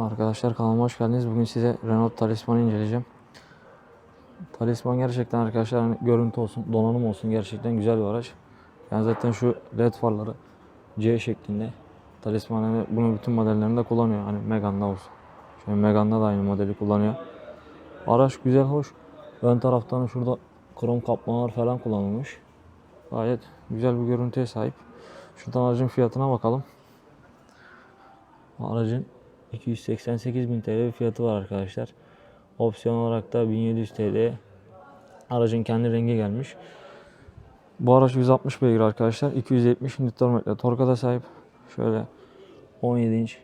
Arkadaşlar kanalıma hoş geldiniz. Bugün size Renault Talisman'ı inceleyeceğim. Talisman gerçekten arkadaşlar hani görüntü olsun, donanım olsun gerçekten güzel bir araç. Yani zaten şu led farları C şeklinde. Talisman hani bunu bütün modellerinde kullanıyor. Hani Megane'da olsun. Şöyle Megane'da da aynı modeli kullanıyor. Araç güzel, hoş. Ön taraftan şurada krom kaplamalar falan kullanılmış. Gayet güzel bir görüntüye sahip. Şuradan aracın fiyatına bakalım. Aracın 288 bin TL bir fiyatı var arkadaşlar. Opsiyon olarak da 1700 TL aracın kendi rengi gelmiş. Bu araç 160 beygir arkadaşlar. 270 Nm torka da sahip. Şöyle 17 inç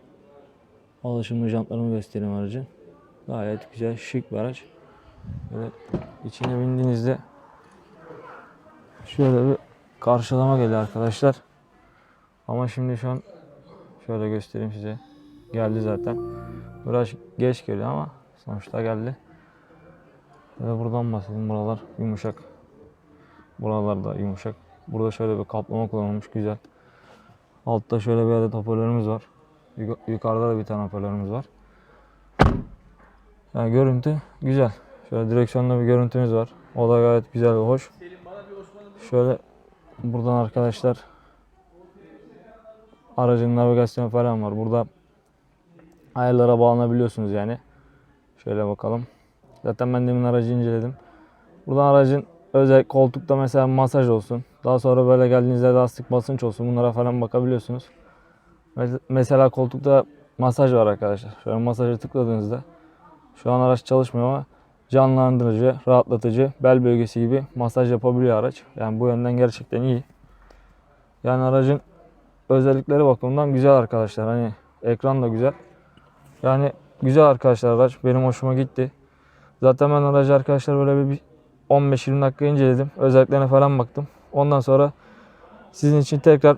alışımlı jantlarımı göstereyim aracın. Gayet güzel, şık bir araç. Böyle içine bindiğinizde şöyle bir karşılama geliyor arkadaşlar. Ama şimdi şu an şöyle göstereyim size. Geldi zaten. Biraz geç geliyor ama sonuçta geldi. Ve buradan bahsedeyim. Buralar yumuşak. Buralar da yumuşak. Burada şöyle bir kaplama kullanılmış güzel. Altta şöyle bir adet hoparlörümüz var. Yuk- Yukarıda da bir tane hoparlörümüz var. Yani görüntü güzel. Şöyle direksiyonda bir görüntümüz var. O da gayet güzel ve hoş. Şöyle buradan arkadaşlar aracın navigasyonu falan var. Burada ayarlara bağlanabiliyorsunuz yani. Şöyle bakalım. Zaten ben demin aracı inceledim. Buradan aracın özel koltukta mesela masaj olsun. Daha sonra böyle geldiğinizde lastik basınç olsun. Bunlara falan bakabiliyorsunuz. Mes- Mesela koltukta masaj var arkadaşlar. Şöyle masajı tıkladığınızda şu an araç çalışmıyor ama canlandırıcı, rahatlatıcı, bel bölgesi gibi masaj yapabiliyor araç. Yani bu yönden gerçekten iyi. Yani aracın özellikleri bakımından güzel arkadaşlar. Hani ekran da güzel. Yani güzel arkadaşlar araç. Benim hoşuma gitti. Zaten ben aracı arkadaşlar böyle bir 15-20 dakika inceledim. Özelliklerine falan baktım. Ondan sonra sizin için tekrar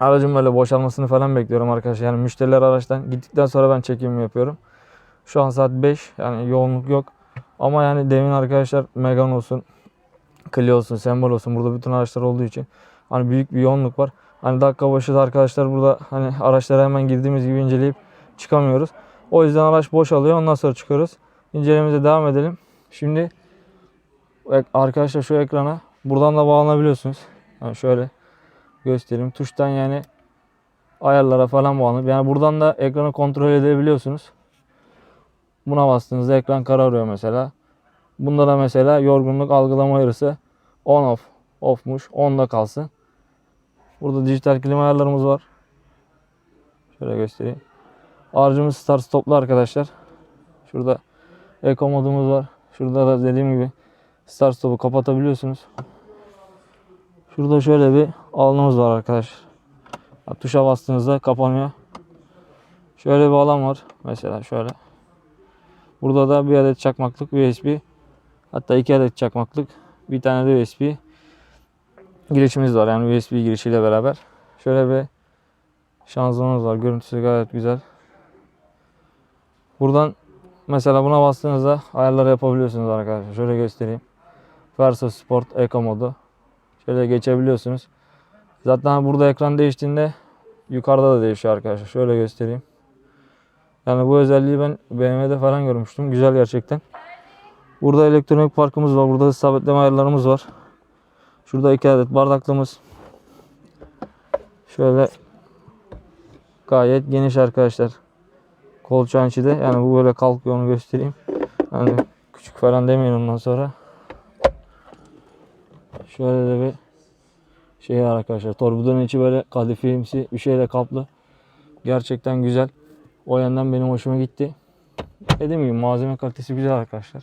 aracın böyle boşalmasını falan bekliyorum arkadaşlar. Yani müşteriler araçtan gittikten sonra ben çekimimi yapıyorum. Şu an saat 5. Yani yoğunluk yok. Ama yani demin arkadaşlar Megane olsun, Clio olsun, Sembol olsun. Burada bütün araçlar olduğu için hani büyük bir yoğunluk var. Hani dakika başı da arkadaşlar burada hani araçlara hemen girdiğimiz gibi inceleyip çıkamıyoruz. O yüzden araç boşalıyor. Ondan sonra çıkıyoruz. İncelememize devam edelim. Şimdi arkadaşlar şu ekrana buradan da bağlanabiliyorsunuz. Yani şöyle göstereyim. Tuştan yani ayarlara falan bağlanıp yani buradan da ekranı kontrol edebiliyorsunuz. Buna bastığınızda ekran kararıyor mesela. Bunda da mesela yorgunluk algılama ayarısı on off off'muş. On'da kalsın. Burada dijital klima ayarlarımız var. Şöyle göstereyim. Aracımız start stoplu arkadaşlar. Şurada eco modumuz var. Şurada da dediğim gibi start stop'u kapatabiliyorsunuz. Şurada şöyle bir alanımız var arkadaşlar. Ya, Tuşa bastığınızda kapanıyor. Şöyle bir alan var. Mesela şöyle. Burada da bir adet çakmaklık USB. Hatta iki adet çakmaklık. Bir tane de USB girişimiz var. Yani USB girişiyle beraber. Şöyle bir şanzımanımız var. Görüntüsü gayet güzel. Buradan mesela buna bastığınızda ayarları yapabiliyorsunuz arkadaşlar. Şöyle göstereyim. Versa Sport Eco modu. Şöyle geçebiliyorsunuz. Zaten burada ekran değiştiğinde yukarıda da değişiyor arkadaşlar. Şöyle göstereyim. Yani bu özelliği ben BMW'de falan görmüştüm. Güzel gerçekten. Burada elektronik parkımız var. Burada sabitleme ayarlarımız var. Şurada iki adet bardaklığımız. Şöyle gayet geniş arkadaşlar. Kolçağın içi yani bu böyle kalkıyor onu göstereyim. Yani küçük falan demeyin ondan sonra. Şöyle de bir şey var arkadaşlar. Torpidanın içi böyle kadifemsi bir şeyle kaplı. Gerçekten güzel. O yandan benim hoşuma gitti. Dediğim gibi malzeme kalitesi güzel arkadaşlar.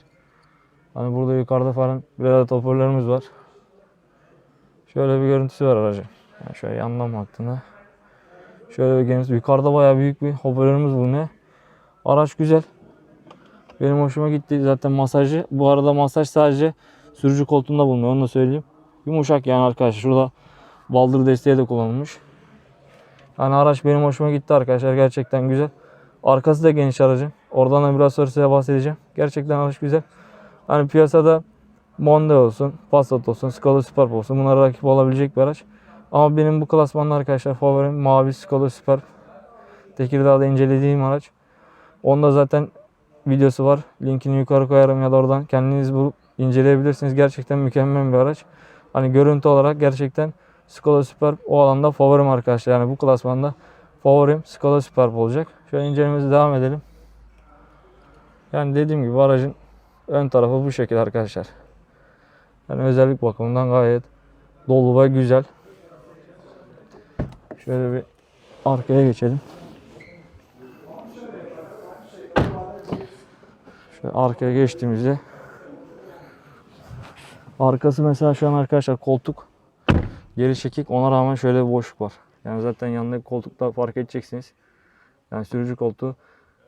Hani burada yukarıda falan bir adet hoparlörümüz var. Şöyle bir görüntüsü var aracın. Yani şöyle yandan baktığında. Şöyle bir görüntüsü. Yukarıda bayağı büyük bir hoparlörümüz bulunuyor. Araç güzel. Benim hoşuma gitti. Zaten masajı. Bu arada masaj sadece sürücü koltuğunda bulunuyor. Onu da söyleyeyim. Yumuşak yani arkadaşlar. Şurada baldır desteği de kullanılmış. Yani araç benim hoşuma gitti arkadaşlar. Gerçekten güzel. Arkası da geniş aracın. Oradan da biraz sonra size bahsedeceğim. Gerçekten araç güzel. Hani piyasada Monde olsun, Passat olsun, Skoda Superb olsun bunlara rakip olabilecek bir araç. Ama benim bu klasmanda arkadaşlar favorim mavi Skoda Superb. Tekirdağ'da incelediğim araç. Onda zaten videosu var. Linkini yukarı koyarım ya da oradan kendiniz bulup inceleyebilirsiniz. Gerçekten mükemmel bir araç. Hani görüntü olarak gerçekten Skoda Superb o alanda favorim arkadaşlar. Yani bu klasmanda favorim Skoda Superb olacak. Şöyle incelememize devam edelim. Yani dediğim gibi aracın ön tarafı bu şekilde arkadaşlar. Yani özellik bakımından gayet dolu ve güzel. Şöyle bir arkaya geçelim. Şöyle arkaya geçtiğimizde arkası mesela şu an arkadaşlar koltuk geri çekik ona rağmen şöyle bir boşluk var. Yani zaten yanındaki koltukta fark edeceksiniz. Yani sürücü koltuğu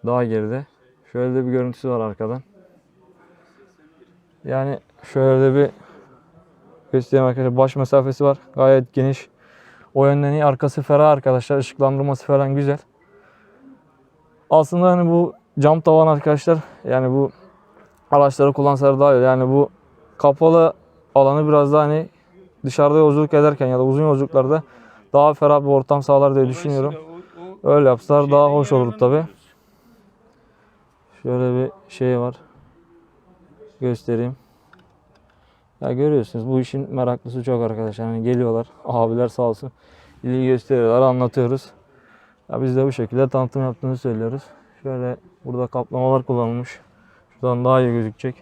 daha geride. Şöyle de bir görüntüsü var arkadan. Yani şöyle de bir göstereyim arkadaşlar. Baş mesafesi var. Gayet geniş. O yönden iyi. Arkası ferah arkadaşlar. Işıklandırması falan güzel. Aslında hani bu cam tavan arkadaşlar yani bu araçları kullansalar daha iyi. Yani bu kapalı alanı biraz daha hani dışarıda yolculuk ederken ya da uzun yolculuklarda daha ferah bir ortam sağlar diye düşünüyorum. Öyle yapsalar daha hoş olur tabi. Şöyle bir şey var. Göstereyim. Ya görüyorsunuz bu işin meraklısı çok arkadaşlar. Hani geliyorlar abiler sağ olsun. ilgi gösteriyorlar anlatıyoruz. Ya biz de bu şekilde tanıtım yaptığını söylüyoruz. Şöyle burada kaplamalar kullanılmış. Şuradan daha iyi gözükecek.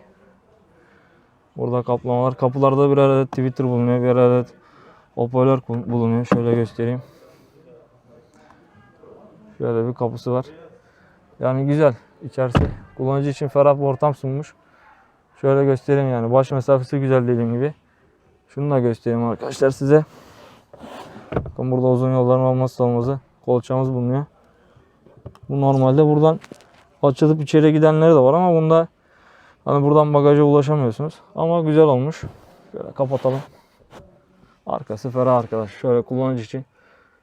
Burada kaplamalar. Kapılarda bir adet Twitter bulunuyor. Bir adet hoparlör bulunuyor. Şöyle göstereyim. Şöyle bir kapısı var. Yani güzel. İçerisi kullanıcı için ferah bir ortam sunmuş. Şöyle göstereyim yani. Baş mesafesi güzel dediğim gibi. Şunu da göstereyim arkadaşlar size. Bakın burada uzun yolların olmazsa olmazı. Kolçağımız bulunuyor. Bu normalde buradan açılıp içeri gidenleri de var ama bunda hani buradan bagaja ulaşamıyorsunuz. Ama güzel olmuş. Şöyle kapatalım. Arkası ferah arkadaş. Şöyle kullanıcı için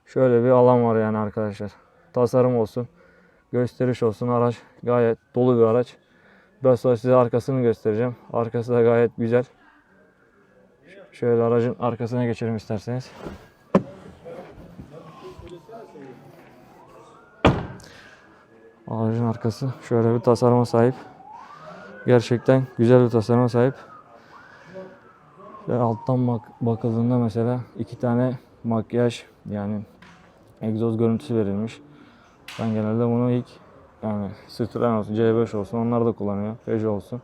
şöyle bir alan var yani arkadaşlar. Tasarım olsun. Gösteriş olsun. Araç gayet dolu bir araç. Biraz sonra size arkasını göstereceğim. Arkası da gayet güzel. Şöyle aracın arkasına geçelim isterseniz. Aracın arkası şöyle bir tasarıma sahip. Gerçekten güzel bir tasarıma sahip. Şöyle alttan bak bakıldığında mesela iki tane makyaj yani egzoz görüntüsü verilmiş. Ben genelde bunu ilk yani Citroen olsun, C5 olsun onlar da kullanıyor. Peugeot olsun.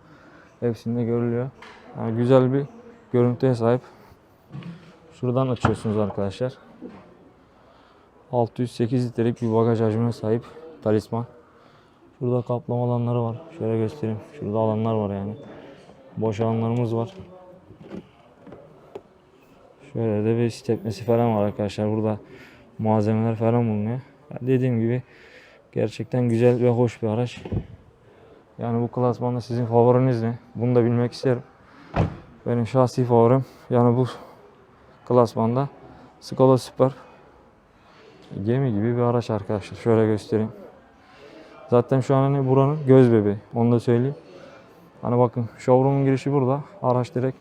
Hepsinde görülüyor. Yani güzel bir görüntüye sahip. Şuradan açıyorsunuz arkadaşlar. 608 litrelik bir bagaj hacmine sahip talisman. Şurada kaplama alanları var. Şöyle göstereyim. Şurada alanlar var yani. Boş alanlarımız var. Şöyle de bir stepnesi falan var arkadaşlar. Burada malzemeler falan bulunuyor. Dediğim gibi gerçekten güzel ve hoş bir araç. Yani bu klasmanda sizin favoriniz ne? Bunu da bilmek isterim. Benim şahsi favorim yani bu klasmanda Skoda Superb gemi gibi bir araç arkadaşlar. Şöyle göstereyim. Zaten şu an hani buranın göz bebeği. Onu da söyleyeyim. Hani bakın showroom'un girişi burada. Araç direkt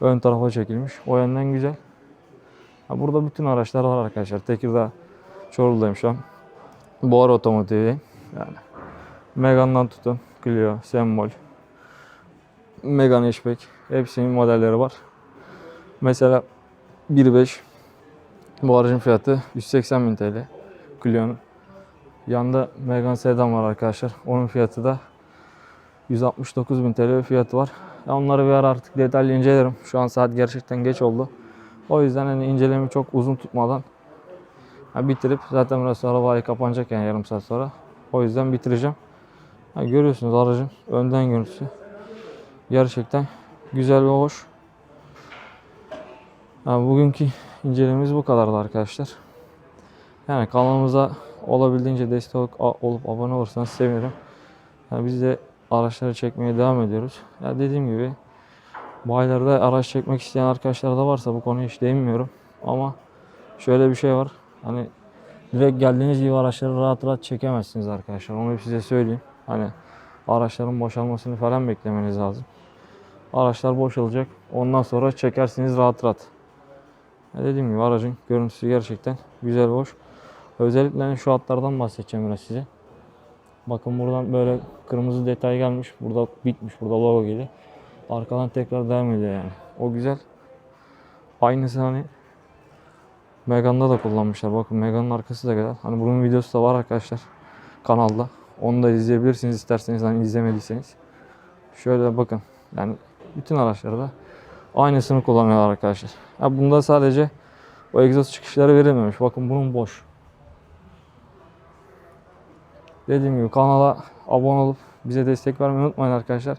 ön tarafa çekilmiş. O yönden güzel. Burada bütün araçlar var arkadaşlar. Tekirdağ Çorlu'dayım şu an. Buhar otomotivdeyim. Yani Megane'dan tutun. Clio, Sembol, Megane Hatchback. Hepsinin modelleri var. Mesela 1.5 bu aracın fiyatı 180 bin TL. Clio'nun. Yanında Megane Sedan var arkadaşlar. Onun fiyatı da 169 bin TL fiyatı var. Onları bir ara artık detaylı incelerim. Şu an saat gerçekten geç oldu. O yüzden hani incelemi çok uzun tutmadan ha, bitirip zaten biraz sonra bayi kapanacak yani yarım saat sonra. O yüzden bitireceğim. Ha, görüyorsunuz aracın önden görüntüsü. Gerçekten güzel ve hoş. Ha, bugünkü incelememiz bu kadardı arkadaşlar. Yani kanalımıza olabildiğince destek ol- olup abone olursanız sevinirim. Yani biz de araçları çekmeye devam ediyoruz. Ya dediğim gibi bayilerde araç çekmek isteyen arkadaşlar da varsa bu konuya hiç değinmiyorum. Ama şöyle bir şey var. Hani direkt geldiğiniz gibi araçları rahat rahat çekemezsiniz arkadaşlar. Onu size söyleyeyim. Hani araçların boşalmasını falan beklemeniz lazım. Araçlar boşalacak. Ondan sonra çekersiniz rahat rahat. Ya dediğim gibi aracın görüntüsü gerçekten güzel hoş. Özellikle hani şu hatlardan bahsedeceğim biraz size. Bakın buradan böyle kırmızı detay gelmiş. Burada bitmiş. Burada logo geliyor. Arkadan tekrar devam ediyor yani. O güzel. Aynısı hani Megane'da da kullanmışlar. Bakın Megane'ın arkası da güzel. Hani bunun videosu da var arkadaşlar kanalda. Onu da izleyebilirsiniz isterseniz hani izlemediyseniz. Şöyle bakın. Yani bütün araçlarda aynısını kullanıyorlar arkadaşlar. Ha bunda sadece o egzoz çıkışları verilmemiş. Bakın bunun boş. Dediğim gibi kanala abone olup bize destek vermeyi unutmayın arkadaşlar.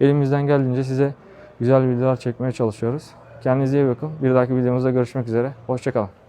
Elimizden geldiğince size güzel videolar çekmeye çalışıyoruz. Kendinize iyi bakın. Bir dahaki videomuzda görüşmek üzere. Hoşçakalın.